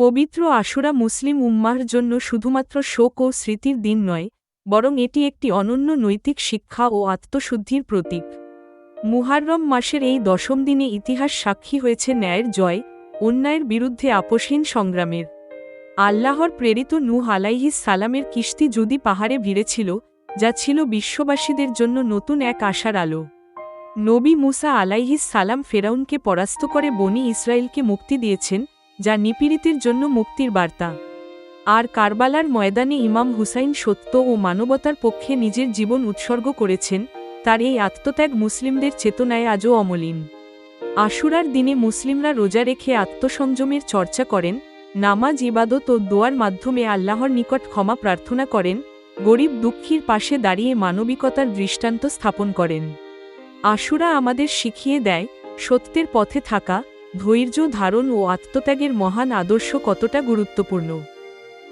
পবিত্র আশুরা মুসলিম উম্মাহর জন্য শুধুমাত্র শোক ও স্মৃতির দিন নয়, বরং এটি একটি অনন্য নৈতিক শিক্ষা ও আত্মশুদ্ধির প্রতীক। মুহাররম মাসের এই দশম দিনে ইতিহাস সাক্ষী হয়েছে ন্যায়ের জয়, অন্যায়ের বিরুদ্ধে আপোষহীন সংগ্রামের। আল্লাহর প্রেরিত নূহ আলাইহিস সালামের কিস্তি যদি পাহাড়ে ভিড়েছিল, যা ছিল বিশ্ববাসীদের জন্য নতুন এক আশার আলো। নবী মুসা আলাইহিস সালাম ফেরাউনকে পরাস্ত করে বনি ইসরায়েলকে মুক্তি দিয়েছেন যা নিপীড়িতের জন্য মুক্তির বার্তা। আর কারবালার ময়দানে ইমাম হুসাইন সত্য ও মানবতার পক্ষে নিজের জীবন উৎসর্গ করেছেন, তার এই আত্মত্যাগ মুসলিমদের চেতনায় আজও অমলিন। আশুরার দিনে মুসলিমরা রোজা রেখে আত্মসংযমের চর্চা করেন, নামাজ, ইবাদত ও দোয়ার মাধ্যমে আল্লাহর নিকট ক্ষমা প্রার্থনা করেন, গরিব দুঃখীর পাশে দাঁড়িয়ে মানবিকতার দৃষ্টান্ত স্থাপন করেন। আশুরা আমাদের শিখিয়ে দেয়, সত্যের পথে থাকা ধৈর্য ধারণ ও আত্মত্যাগের মহান আদর্শ কতটা গুরুত্বপূর্ণ?